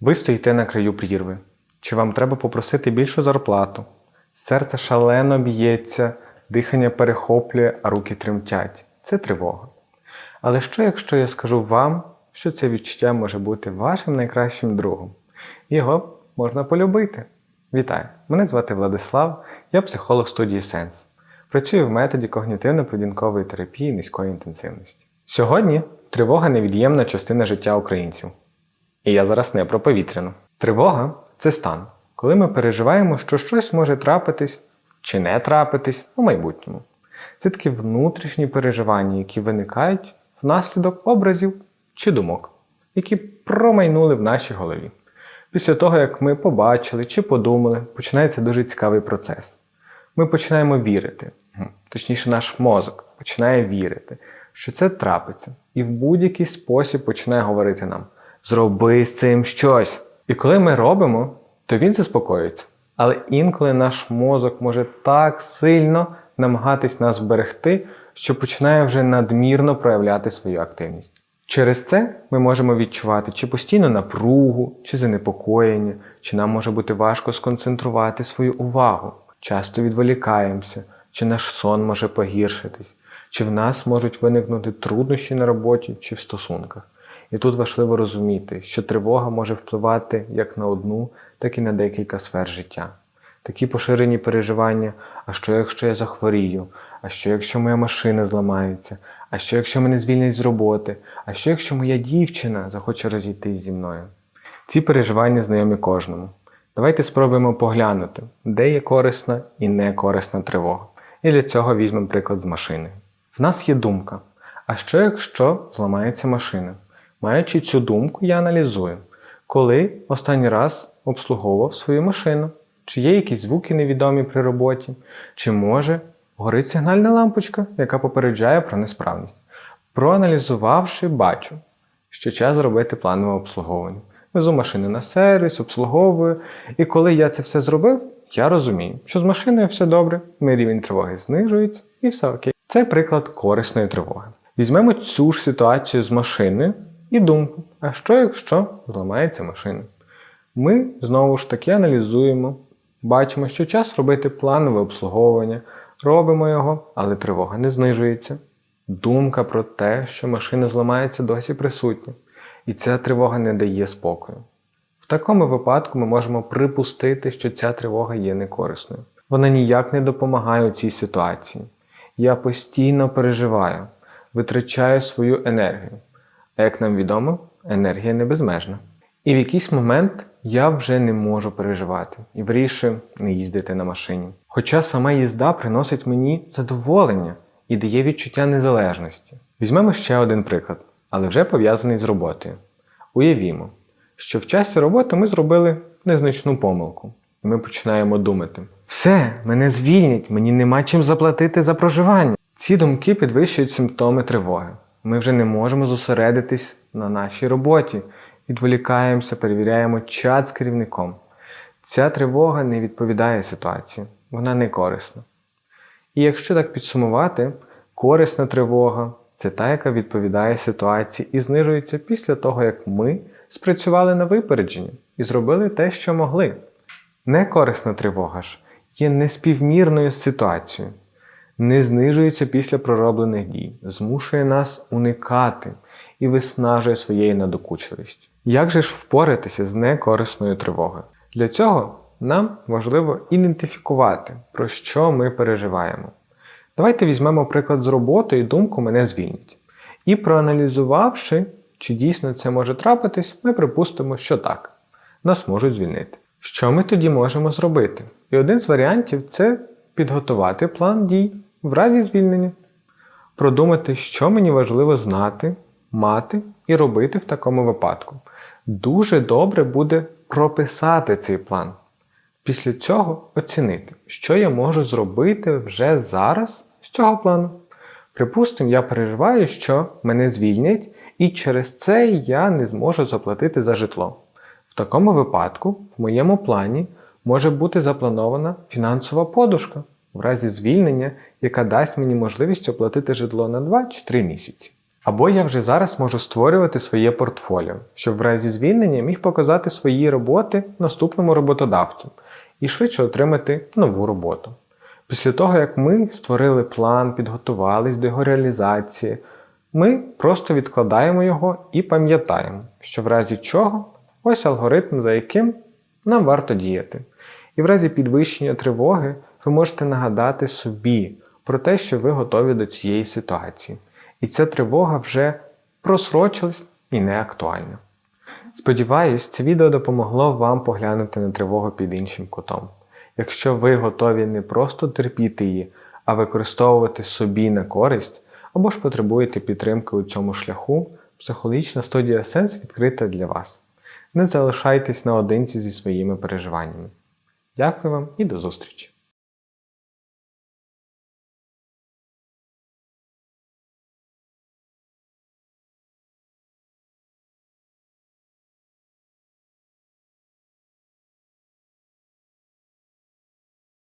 Ви стоїте на краю прірви. Чи вам треба попросити більшу зарплату? Серце шалено б'ється, дихання перехоплює, а руки тремтять. Це тривога. Але що, якщо я скажу вам, що це відчуття може бути вашим найкращим другом? Його можна полюбити. Вітаю! Мене звати Владислав, я психолог студії Сенс. Працюю в методі когнітивно-поведінкової терапії низької інтенсивності. Сьогодні тривога невід'ємна частина життя українців. І я зараз не про повітряну. Тривога це стан, коли ми переживаємо, що щось може трапитись чи не трапитись у майбутньому. Це такі внутрішні переживання, які виникають внаслідок образів чи думок, які промайнули в нашій голові. Після того, як ми побачили чи подумали, починається дуже цікавий процес. Ми починаємо вірити, точніше, наш мозок починає вірити, що це трапиться, і в будь-який спосіб починає говорити нам: зроби з цим щось. І коли ми робимо, то він заспокоюється. Але інколи наш мозок може так сильно намагатись нас вберегти, що починає вже надмірно проявляти свою активність. Через це ми можемо відчувати чи постійну напругу, чи занепокоєння, чи нам може бути важко сконцентрувати свою увагу. Часто відволікаємося, чи наш сон може погіршитись, чи в нас можуть виникнути труднощі на роботі чи в стосунках. І тут важливо розуміти, що тривога може впливати як на одну, так і на декілька сфер життя. Такі поширені переживання, а що якщо я захворію, а що якщо моя машина зламається, а що якщо мене звільнять з роботи, а що якщо моя дівчина захоче розійтись зі мною. Ці переживання знайомі кожному. Давайте спробуємо поглянути, де є корисна і некорисна тривога. І для цього візьмемо приклад з машини. В нас є думка. А що якщо зламається машина? Маючи цю думку, я аналізую, коли останній раз обслуговував свою машину, чи є якісь звуки невідомі при роботі, чи може горить сигнальна лампочка, яка попереджає про несправність. Проаналізувавши, бачу, що час зробити планове обслуговування. Везу машини на сервіс, обслуговую, і коли я це все зробив, я розумію, що з машиною все добре, мій рівень тривоги знижується і все окей. Це приклад корисної тривоги. Візьмемо цю ж ситуацію з машиною і думку, а що якщо зламається машина? Ми знову ж таки аналізуємо, бачимо, що час робити планове обслуговування, робимо його, але тривога не знижується. Думка про те, що машина зламається, досі присутня, і ця тривога не дає спокою. В такому випадку ми можемо припустити, що ця тривога є некорисною. Вона ніяк не допомагає у цій ситуації. Я постійно переживаю, витрачаю свою енергію. А як нам відомо, енергія не безмежна. І в якийсь момент я вже не можу переживати і вирішую не їздити на машині. Хоча сама їзда приносить мені задоволення і дає відчуття незалежності. Візьмемо ще один приклад, але вже пов'язаний з роботою. Уявімо, що в часі роботи ми зробили незначну помилку, і ми починаємо думати: все, мене звільнять, мені нема чим заплатити за проживання. Ці думки підвищують симптоми тривоги. Ми вже не можемо зосередитись на нашій роботі, відволікаємося, перевіряємо чат з керівником. Ця тривога не відповідає ситуації, вона не корисна. І якщо так підсумувати, корисна тривога це та, яка відповідає ситуації і знижується після того, як ми спрацювали на випередження і зробили те, що могли. Некорисна тривога ж є неспівмірною з ситуацією, не знижується після пророблених дій, змушує нас уникати і виснажує своєю надокучливістю. Як же ж впоратися з некорисною тривогою? Для цього нам важливо ідентифікувати, про що ми переживаємо. Давайте візьмемо приклад з роботи і думку мене звільнять. І проаналізувавши, чи дійсно це може трапитись, ми припустимо, що так, нас можуть звільнити. Що ми тоді можемо зробити? І один з варіантів це підготувати план дій в разі звільнення, продумати, що мені важливо знати, мати і робити в такому випадку. Дуже добре буде прописати цей план. Після цього оцінити, що я можу зробити вже зараз з цього плану. Припустимо, я переживаю, що мене звільнять, і через це я не зможу заплатити за житло. В такому випадку, в моєму плані може бути запланована фінансова подушка в разі звільнення, яка дасть мені можливість оплатити житло на 2 чи 3 місяці. Або я вже зараз можу створювати своє портфоліо, щоб в разі звільнення міг показати свої роботи наступному роботодавцю і швидше отримати нову роботу. Після того, як ми створили план, підготувались до його реалізації, ми просто відкладаємо його і пам'ятаємо, що в разі чого ось алгоритм, за яким нам варто діяти. І в разі підвищення тривоги ви можете нагадати собі про те, що ви готові до цієї ситуації. І ця тривога вже просрочилась і не актуальна. Сподіваюсь, це відео допомогло вам поглянути на тривогу під іншим кутом. Якщо ви готові не просто терпіти її, а використовувати собі на користь, або ж потребуєте підтримки у цьому шляху, психологічна студія Сенс відкрита для вас. Не залишайтесь наодинці зі своїми переживаннями. Дякую вам і до зустрічі!